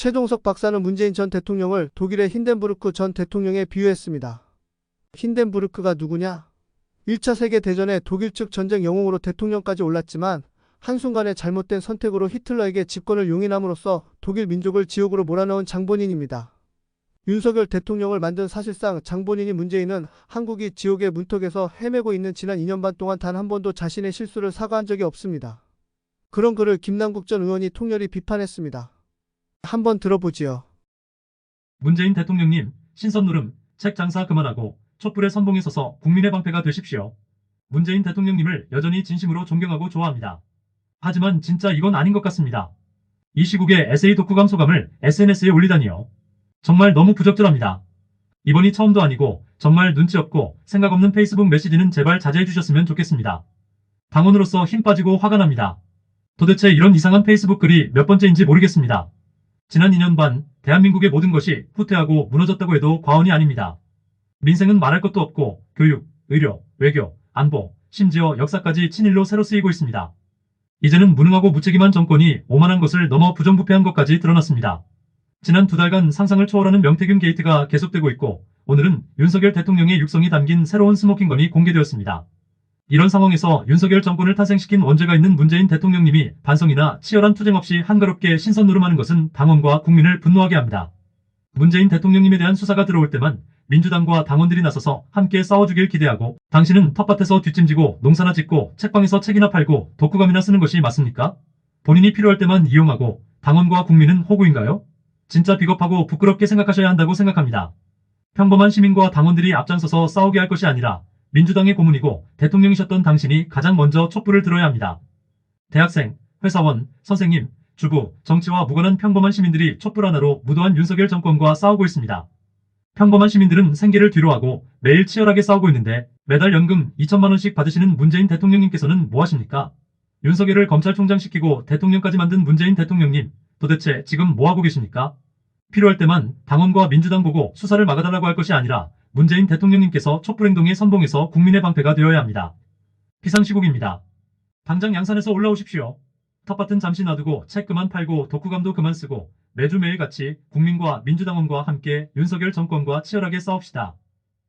최종석 박사는 문재인 전 대통령을 독일의 힌덴부르크 전 대통령에 비유했습니다. 힌덴부르크가 누구냐? 1차 세계대전에 독일 측 전쟁 영웅으로 대통령까지 올랐지만 한순간의 잘못된 선택으로 히틀러에게 집권을 용인함으로써 독일 민족을 지옥으로 몰아넣은 장본인입니다. 윤석열 대통령을 만든 사실상 장본인이 문재인은 한국이 지옥의 문턱에서 헤매고 있는 지난 2년 반 동안 단 한 번도 자신의 실수를 사과한 적이 없습니다. 그런 그를 김남국 전 의원이 통렬히 비판했습니다. 한번 들어보지요. 문재인 대통령님, 신선 누름, 책 장사 그만하고 촛불의 선봉에 서서 국민의 방패가 되십시오. 문재인 대통령님을 여전히 진심으로 존경하고 좋아합니다. 하지만 진짜 이건 아닌 것 같습니다. 이 시국에 에세이 독후감 소감을 SNS에 올리다니요. 정말 너무 부적절합니다. 이번이 처음도 아니고 정말 눈치 없고 생각 없는 페이스북 메시지는 제발 자제해 주셨으면 좋겠습니다. 당원으로서 힘 빠지고 화가 납니다. 도대체 이런 이상한 페이스북 글이 몇 번째인지 모르겠습니다. 지난 2년 반 대한민국의 모든 것이 후퇴하고 무너졌다고 해도 과언이 아닙니다. 민생은 말할 것도 없고 교육, 의료, 외교, 안보, 심지어 역사까지 친일로 새로 쓰이고 있습니다. 이제는 무능하고 무책임한 정권이 오만한 것을 넘어 부정부패한 것까지 드러났습니다. 지난 두 달간 상상을 초월하는 명태균 게이트가 계속되고 있고 오늘은 윤석열 대통령의 육성이 담긴 새로운 스모킹건이 공개되었습니다. 이런 상황에서 윤석열 정권을 탄생시킨 원죄가 있는 문재인 대통령님이 반성이나 치열한 투쟁 없이 한가롭게 신선 노름하는 것은 당원과 국민을 분노하게 합니다. 문재인 대통령님에 대한 수사가 들어올 때만 민주당과 당원들이 나서서 함께 싸워주길 기대하고 당신은 텃밭에서 뒷짐지고 농사나 짓고 책방에서 책이나 팔고 독후감이나 쓰는 것이 맞습니까? 본인이 필요할 때만 이용하고 당원과 국민은 호구인가요? 진짜 비겁하고 부끄럽게 생각하셔야 한다고 생각합니다. 평범한 시민과 당원들이 앞장서서 싸우게 할 것이 아니라 민주당의 고문이고 대통령이셨던 당신이 가장 먼저 촛불을 들어야 합니다. 대학생, 회사원, 선생님, 주부, 정치와 무관한 평범한 시민들이 촛불 하나로 무도한 윤석열 정권과 싸우고 있습니다. 평범한 시민들은 생계를 뒤로하고 매일 치열하게 싸우고 있는데 매달 연금 2천만 원씩 받으시는 문재인 대통령님께서는 뭐 하십니까? 윤석열을 검찰총장 시키고 대통령까지 만든 문재인 대통령님, 도대체 지금 뭐 하고 계십니까? 필요할 때만 당원과 민주당 보고 수사를 막아달라고 할 것이 아니라 문재인 대통령님께서 촛불행동의 선봉에서 국민의 방패가 되어야 합니다. 비상시국입니다. 당장 양산에서 올라오십시오. 텃밭은 잠시 놔두고 책 그만 팔고 독후감도 그만 쓰고 매주 매일같이 국민과 민주당원과 함께 윤석열 정권과 치열하게 싸웁시다.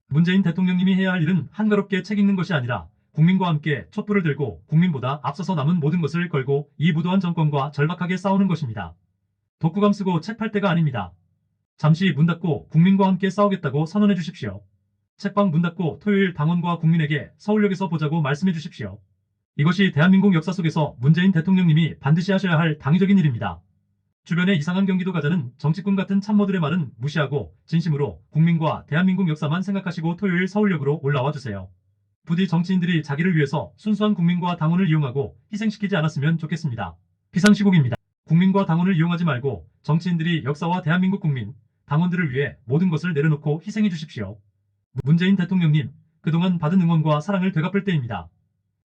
문재인 대통령님이 해야 할 일은 한가롭게 책 읽는 것이 아니라 국민과 함께 촛불을 들고 국민보다 앞서서 남은 모든 것을 걸고 이 무도한 정권과 절박하게 싸우는 것입니다. 독후감 쓰고 책 팔 때가 아닙니다. 잠시 문 닫고 국민과 함께 싸우겠다고 선언해 주십시오. 책방 문 닫고 토요일 당원과 국민에게 서울역에서 보자고 말씀해 주십시오. 이것이 대한민국 역사 속에서 문재인 대통령님이 반드시 하셔야 할 당위적인 일입니다. 주변의 이상한 경기도 가자는 정치꾼 같은 참모들의 말은 무시하고 진심으로 국민과 대한민국 역사만 생각하시고 토요일 서울역으로 올라와 주세요. 부디 정치인들이 자기를 위해서 순수한 국민과 당원을 이용하고 희생시키지 않았으면 좋겠습니다. 비상시국입니다. 국민과 당원을 이용하지 말고 정치인들이 역사와 대한민국 국민, 당원들을 위해 모든 것을 내려놓고 희생해 주십시오. 문재인 대통령님, 그동안 받은 응원과 사랑을 되갚을 때입니다.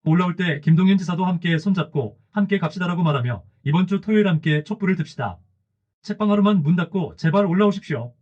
올라올 때 김동연 지사도 함께 손잡고 함께 갑시다라고 말하며 이번 주 토요일 함께 촛불을 듭시다. 책방 하루만 문 닫고 제발 올라오십시오.